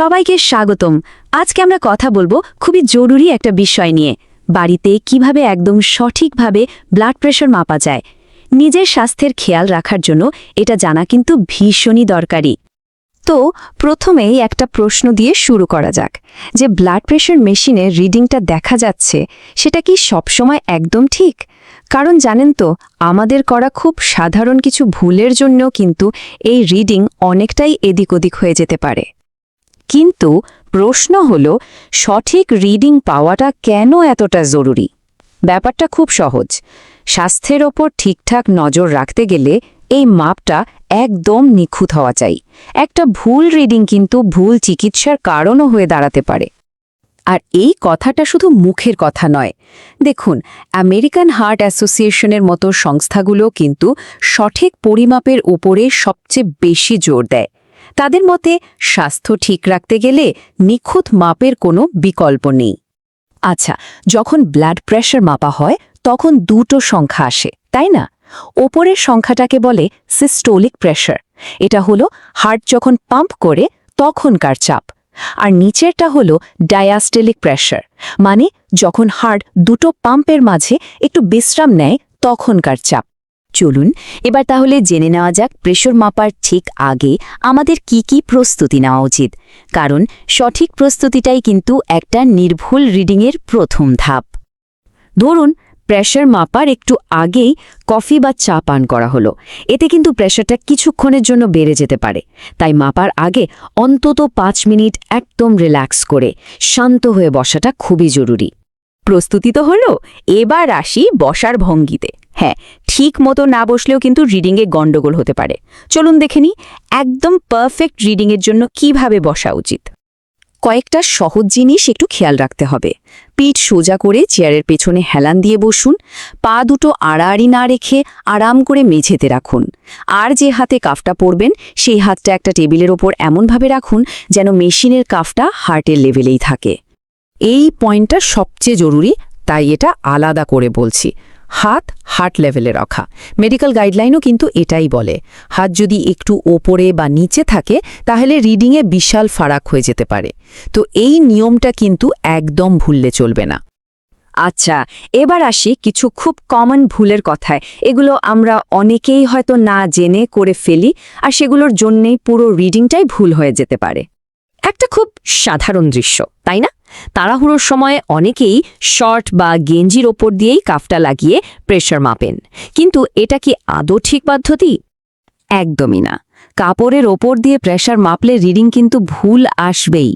সবাইকে স্বাগতম। আজকে আমরা কথা বলব খুবই জরুরি একটা বিষয় নিয়ে। বাড়িতে কীভাবে একদম সঠিকভাবে ব্লাড প্রেশার মাপা যায়। নিজের স্বাস্থ্যের খেয়াল রাখার জন্য এটা জানা কিন্তু ভীষণই দরকারি। তো প্রথমেই একটা প্রশ্ন দিয়ে শুরু করা যাক। যে ব্লাড প্রেশার মেশিনে রিডিংটা দেখা যাচ্ছে, সেটা কি সবসময় একদম ঠিক? কারণ জানেন তো, আমাদের করা খুব সাধারণ কিছু ভুলের জন্য কিন্তু এই রিডিং অনেকটাই এদিক ওদিক হয়ে যেতে পারে। কিন্তু প্রশ্ন হল, সঠিক রিডিং পাওয়াটা কেন এতটা জরুরি? ব্যাপারটা খুব সহজ। স্বাস্থ্যের ওপর ঠিকঠাক নজর রাখতে গেলে এই মাপটা একদম নিখুঁত হওয়া চাই। একটা ভুল রিডিং কিন্তু ভুল চিকিৎসার কারণও হয়ে দাঁড়াতে পারে। আর এই কথাটা শুধু মুখের কথা নয়। দেখুন, আমেরিকান হার্ট অ্যাসোসিয়েশনের মতো সংস্থাগুলো কিন্তু সঠিক পরিমাপের উপরে সবচেয়ে বেশি জোর দেয়। তাদের মতে, স্বাস্থ্য ঠিক রাখতে গেলে নিখুঁত মাপের কোনো বিকল্প নেই। আচ্ছা যখন ব্লাড প্রেশার মাপা হয়, তখন দুটো সংখ্যা আসে, তাই না? ওপরের সংখ্যাটাকে বলে সিস্টোলিক প্রেশার এটা হলো হার্ট যখন পাম্প করে, তখনকার চাপ। আর নিচেরটা হলো ডায়াস্টেলিক প্রেশার মানে যখন হার্ট দুটো পাম্পের মাঝে একটু বিশ্রাম নেয়, তখনকার চাপ। চলুন, এবার তাহলে জেনে নেওয়া যাক প্রেশার মাপার ঠিক আগে আমাদের কি কি প্রস্তুতি নেওয়া উচিত। কারণ সঠিক প্রস্তুতিটাই কিন্তু একটা নির্ভুল রিডিংয়ের প্রথম ধাপ। ধরুন, প্রেশার মাপার একটু আগেই কফি বা চা পান করা হলো। এতে কিন্তু প্রেশারটা কিছুক্ষণের জন্য বেড়ে যেতে পারে। তাই মাপার আগে অন্তত পাঁচ মিনিট একদম রিল্যাক্স করে শান্ত হয়ে বসাটা খুবই জরুরি। প্রস্তুতি তো হলো, এবার আসি বসার ভঙ্গিতে। হ্যাঁ ঠিক মতো না বসলেও কিন্তু রিডিংয়ে গণ্ডগোল হতে পারে। চলুন দেখে নিই একদম পারফেক্ট রিডিংয়ের জন্য কীভাবে বসা উচিত। কয়েকটা সহজ জিনিস একটু খেয়াল রাখতে হবে। পিঠ সোজা করে চেয়ারের পেছনে হেলান দিয়ে বসুন, পা দুটো আড়াআড়ি না রেখে আরাম করে মেঝেতে রাখুন। আর যে হাতে কাফটা পরবেন, সেই হাতটা একটা টেবিলের ওপর এমনভাবে রাখুন যেন মেশিনের কাফটা হার্টের লেভেলেই থাকে। এই পয়েন্টটা সবচেয়ে জরুরি, তাই এটা আলাদা করে বলছি। হাত, হার্ট লেভেলে রাখা। মেডিকেল গাইডলাইনও কিন্তু এটাই বলে। হাত যদি একটু ওপরে বা নিচে থাকে, তাহলে রিডিংয়ে বিশাল ফারাক হয়ে যেতে পারে। তো এই নিয়মটা কিন্তু একদম ভুললে চলবে না। আচ্ছা এবার আসি কিছু খুব কমন ভুলের কথায়। এগুলো আমরা অনেকেই হয়তো না জেনে করে ফেলি, আর সেগুলোর জন্যেই পুরো রিডিংটাই ভুল হয়ে যেতে পারে। একটা খুব সাধারণ দৃশ্য, তাই না? তাড়াহুড়োর সময় অনেকেই শর্ট বা গেঞ্জির ওপর দিয়েই কাফটা লাগিয়ে প্রেশার মাপেন। কিন্তু এটা কি আদৌ ঠিক পদ্ধতি একদমই না। কাপড়ের ওপর দিয়ে প্রেশার মাপলে রিডিং কিন্তু ভুল আসবেই।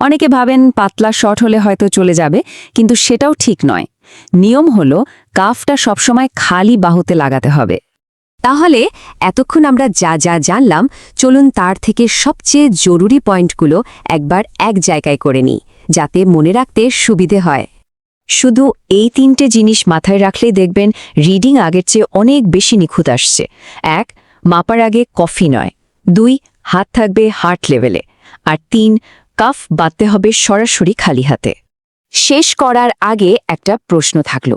অনেকে ভাবেন পাতলা শর্ট হলে হয়তো চলে যাবে, কিন্তু সেটাও ঠিক নয়। নিয়ম হল কাফটা সবসময় খালি বাহুতে লাগাতে হবে। তাহলে এতক্ষণ আমরা যা যা জানলাম, চলুন তার থেকে সবচেয়ে জরুরি পয়েন্টগুলো একবার এক জায়গায় করে নিই। যাতে মনে রাখতে সুবিধে হয়। শুধু এই তিনটে জিনিস মাথায় রাখলেই দেখবেন রিডিং আগের চেয়ে অনেক বেশি নিখুঁত আসছে। এক, মাপার আগে কফি নয়। দুই, হাত থাকবে হার্ট লেভেলে। আর তিন, কাফ বাঁধতে হবে সরাসরি খালি হাতে। শেষ করার আগে একটা প্রশ্ন থাকল।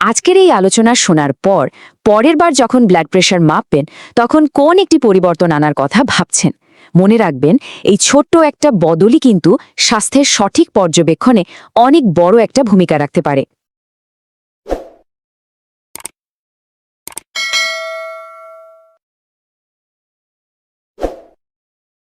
আজকের এই আলোচনা শোনার পর, পরের বার যখন ব্লাড প্রেশার মাপবেন, তখন কোন একটি পরিবর্তন আনার কথা ভাবছেন? মনে রাখবেন, এই ছোট্ট একটা বদলই কিন্তু স্বাস্থ্যের সঠিক পর্যবেক্ষণে অনেক বড় একটা ভূমিকা রাখতে পারে।